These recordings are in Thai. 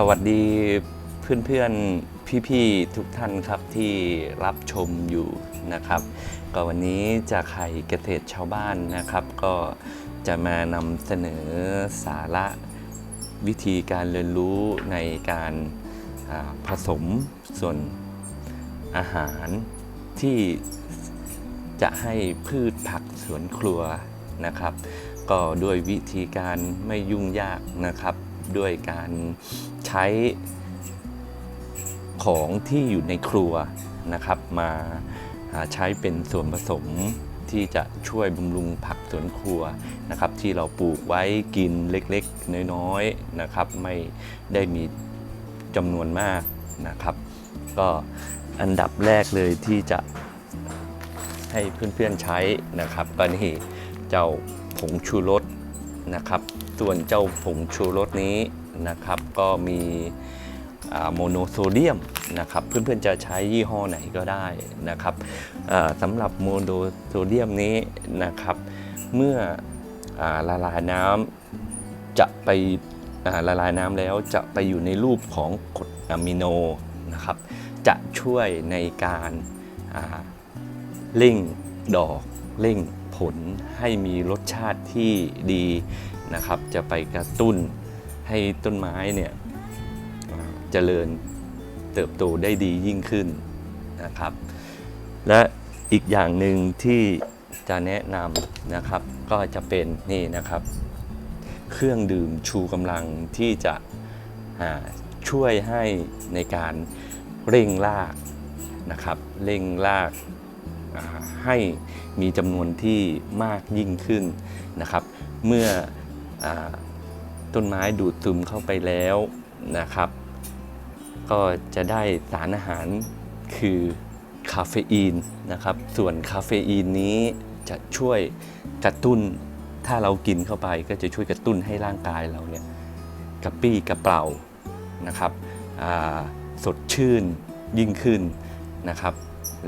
สวัสดีเพื่อนๆ พี่ๆ ทุกท่านครับที่รับชมอยู่นะครับ ก็วันนี้จะไข่เกษตรชาวบ้านนะครับ ก็จะมานำเสนอสาระวิธีการเรียนรู้ในการผสมส่วนอาหารที่จะให้พืชผักสวนครัวนะครับ ก็ด้วยวิธีการไม่ยุ่งยากนะครับ ด้วยการใช้ของที่อยู่ในครัวนะครับมาใช้เป็นส่วนผสมที่จะช่วยบำรุงผักสวนครัวนะครับ ที่เราปลูกไว้กินเล็กๆ น้อยๆนะครับ ไม่ได้มีจำนวนมากนะครับ ก็อันดับแรกเลยที่จะให้เพื่อนๆใช้นะครับก็นี่เจ้าผงชูรสนะครับ ส่วนเจ้าผงชูรสนี้นะครับก็มีโมโนโซเดียมนะครับเพื่อนๆจะใช้ยี่ห้อไหนก็ได้นะครับสำหรับโมโนโซเดียมนี้นะครับ เมื่ออละลายน้ำจะไปละลายน้ำแล้วจะไปอยู่ในรูปของกรดอะมิโนนะครับ จะช่วยในการเร่งดอกเร่ง ผลให้มีรสชาติที่ดีนะครับ จะไปกระตุ้นให้ต้นไม้เนี่ยเจริญเติบโตได้ดียิ่งขึ้นนะครับ และอีกอย่างหนึ่งที่จะแนะนำนะครับ ก็จะเป็นนี่นะครับ เครื่องดื่มชูกำลังที่จะช่วยให้ในการเร่งรากนะครับ เร่งราก ให้มีจำนวนที่มากยิ่งขึ้นนะครับ เมื่ออต้นไม้ดูดซึมเข้าไปแล้วนะครับ ก็จะได้สารอาหารคือคาเฟอีนนะครับ ส่วนคาเฟอีนนี้จะช่วยกระตุ้น ถ้าเรากินเข้าไปก็จะช่วยกระตุ้นให้ร่างกายเราเนี่ยกระปี้กระเป๋านะครับสดชื่นยิ่งขึ้นนะครับ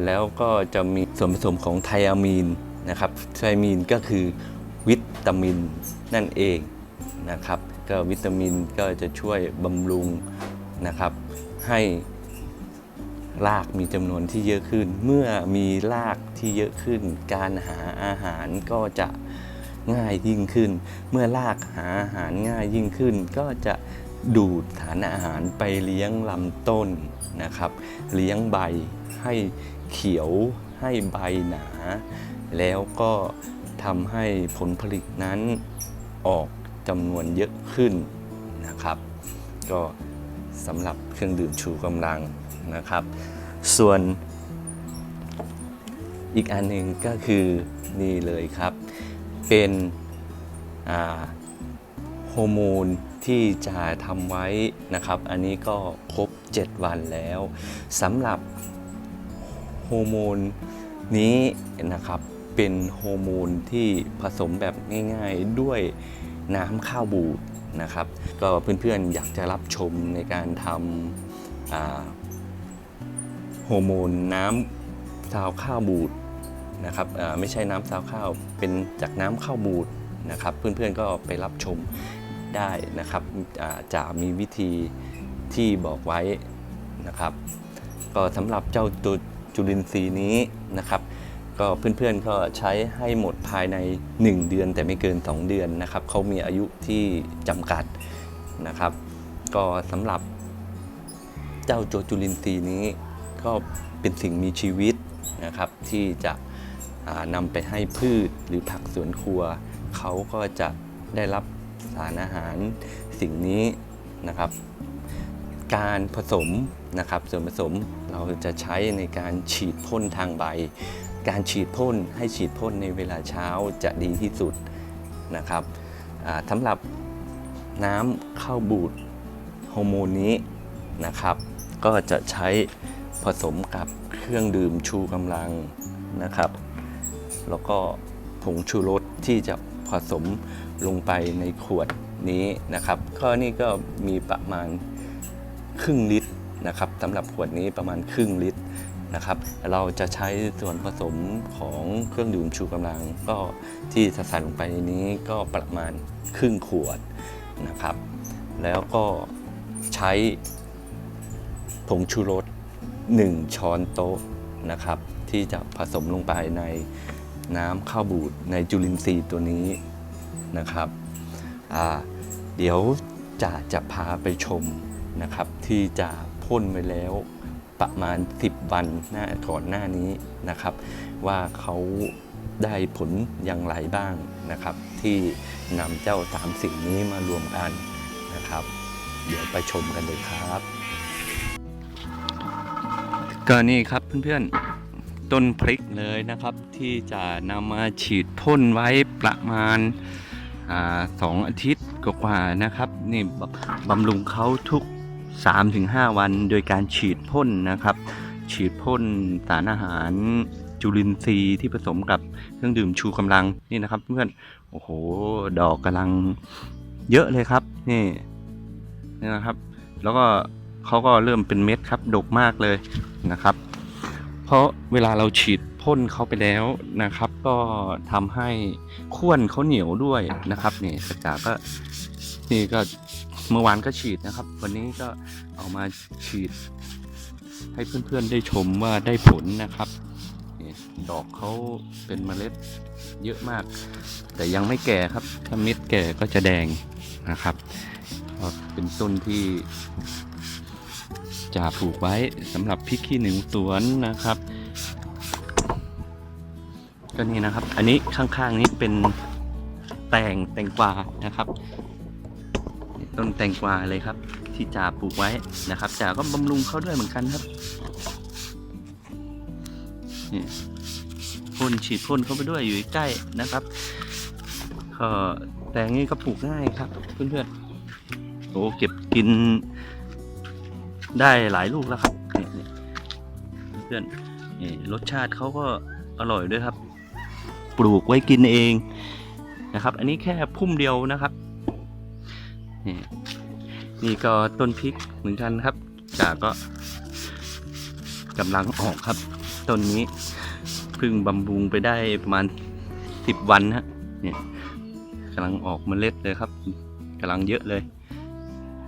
แล้วก็จะมีส่วนผสมของไทอะมีนนะครับไทอะมีนก็คือวิตามินนั่นเองนะครับก็วิตามินก็จะช่วยบำรุงนะครับให้รากมีจำนวนที่เยอะขึ้น เมื่อมีรากที่เยอะขึ้น การหาอาหารก็จะง่ายยิ่งขึ้น เมื่อรากหาอาหารง่ายยิ่งขึ้น ก็จะดูดสารอาหารไปเลี้ยงลำต้นนะครับ เลี้ยงใบให้ เขียวให้ใบหนา แล้วก็ทำให้ผลผลิตนั้นออกจำนวนเยอะขึ้นนะครับ ก็สำหรับเครื่องดื่มชูกำลังนะครับ ส่วนอีกอันหนึ่งก็คือนี่เลยครับ เป็นโฮอร์โมนที่จะทำไว้นะครับ อันนี้ก็ครบ 7 วันแล้วสำหรับ ฮอร์โมนนี้นะครับเป็นโฮอร์โมนที่ผสมแบบง่ายๆด้วยน้ำข้าวบูดนะครับ ก็เพื่อนๆอยากจะรับชมในการทำโฮอร์โมนน้ำซาวข้าวบูดนะครับไม่ใช่น้ำซาวข้าวเป็นจากน้ำข้าวบูดนะครับ เพื่อนๆก็ไปรับชมได้นะครับจะมีวิธีที่บอกไว้นะครับ ก็สำหรับเจ้าตัว จุลินทรีย์นี้นะครับก็เพื่อนๆก็ใช้ให้หมดภายใน 1 เดือนแต่ไม่เกิน 2 เดือนนะครับเขามีอายุที่จำกัดนะครับ ก็สำหรับเจ้าตัวจุลินทรีย์นี้ ก็เป็นสิ่งมีชีวิตนะครับ ที่จะนำไปให้พืชหรือผักสวนครัว เขาก็จะได้รับสารอาหารสิ่งนี้นะครับ การผสม นะครับส่วนผสมเราจะใช้ในการฉีดพ่นทางใบ การฉีดพ่นให้ฉีดพ่นในเวลาเช้าจะดีที่สุดนะครับสำหรับน้ำข้าวบูดฮอร์โมนนี้นะครับ ก็จะใช้ผสมกับเครื่องดื่มชูกำลังนะครับ แล้วก็ผงชูรสที่จะผสมลงไปในขวดนี้นะครับก็นี่ก็มีประมาณครึ่งลิตร นะครับสำหรับขวดนี้ประมาณครึ่งลิตรนะครับ เราจะใช้ส่วนผสมของเครื่องดื่มชูกำลัง ก็ที่ใส่ลงไปในนี้ก็ประมาณครึ่งขวดนะครับ แล้วก็ใช้ผงชูรส 1 ช้อนโต๊ะนะครับ ที่จะผสมลงไปในน้ำข้าวบูดในจุลินทรีย์ตัวนี้นะครับ เดี๋ยวจะจะพาไปชมนะครับที่จะ พ่นไว้แล้วประมาณ 10 วันหน้าก่อนหน้านี้นะครับ ว่าเขาได้ผลอย่างไรบ้างนะครับ ที่นำเจ้าสามสิ่งนี้มารวมกันนะครับ เดี๋ยวไปชมกันเลยครับ ก็นี่ครับเพื่อนๆต้นพริกเลยนะครับ ที่จะนำมาฉีดพ่นไว้ประมาณอาสองอาทิตย์กว่าๆนะครับ นี่บบำรุงเขาทุก 3-5 วันโดยการฉีดพ่นนะครับ ฉีดพ่นสารอาหารจุลินทรีย์ที่ผสมกับเครื่องดื่มชูกำลังนี่นะครับเพื่อนโอ้โหดอกกำลังเยอะเลยครับนี่นี่นะครับ แล้วก็เขาก็เริ่มเป็นเม็ดครับดกมากเลยนะครับ เพราะเวลาเราฉีดพ่นเขาไปแล้วนะครับ ก็ทำให้ข้วนเขาเหนียวด้วยนะครับนี่สกาก็นี่ก็ เมื่อวานก็ฉีดนะครับ วันนี้ก็เอามาฉีด ให้เพื่อนๆได้ชมว่าได้ผลนะครับดอกเขาเป็นเมล็ดเยอะมาก แต่ยังไม่แก่ครับ ถ้าเม็ดแก่ก็จะแดงนะครับเป็นต้นที่จะปลูกไว้สำหรับพริกขี้หนูสวนนะครับ ก็นี่นะครับ อันนี้ข้างๆนี้เป็นแตงแตงกวานะครับ ต้นแตงกวาเลยครับ ที่จ่าปลูกไว้นะครับจ่าก็บำรุงเขาด้วยเหมือนกันครับนี่พ่นฉีดพ่นเข้าไปด้วยอยู่ใกล้นะครับก็แตงนี่ก็ปลูกง่ายครับเพื่อนๆโอ้เก็บกินได้หลายลูกแล้วครับเพื่อนนี่รสชาติเขาก็อร่อยด้วยครับ ปลูกไว้กินเองนะครับ อันนี้แค่พุ่มเดียวนะครับ นี่นี่ก็ต้นพริกเหมือนกันครับจากก็กำลังออกครับ ต้นนี้เพิ่งบำรุงไปได้ประมาณสิบวันฮะเนี่ยกำลังออกเมล็ดเลยครับกำลังเยอะเลย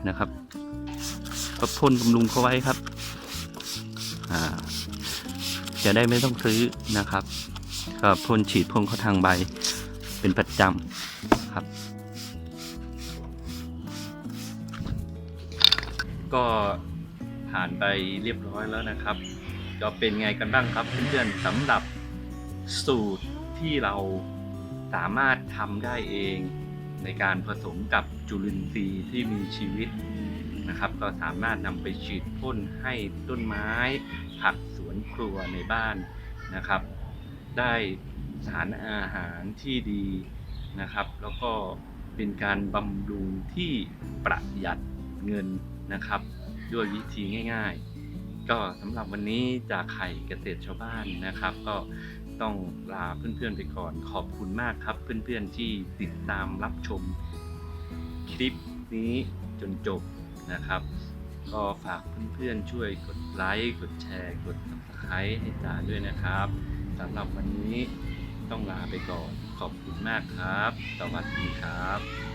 นะครับ ก็พ่นบำรุงเขาไว้ครับอ่าจะได้ไม่ต้องซื้อนะครับ ก็พ่นฉีดพ่นเขาทางใบเป็นประจำครับ ก็ผ่านไปเรียบร้อยแล้วนะครับ ก็เป็นไงกันบ้างครับเพื่อนๆสำหรับสูตรที่เราสามารถทำได้เองในการผสมกับจุลินทรีย์ที่มีชีวิตนะครับ ก็สามารถนำไปฉีดพ่นให้ต้นไม้ ผักสวนครัวในบ้านนะครับ ได้สารอาหารที่ดีนะครับ แล้วก็เป็นการบำรุงที่ประหยัดเงิน นะครับ ด้วยวิธีง่าย ๆ ก็สำหรับวันนี้จากไข่เกษตรชาวบ้านนะครับ ก็ต้องลาเพื่อนๆไปก่อนขอบคุณมากครับ เพื่อนๆที่ติดตามรับชมคลิปนี้จนจบนะครับ ก็ฝากเพื่อนๆช่วยกดไลค์กดแชร์ กด subscribe ให้จ๋าด้วยนะครับสำหรับวันนี้ต้องลาไปก่อนขอบคุณมากครับ สวัสดีครับ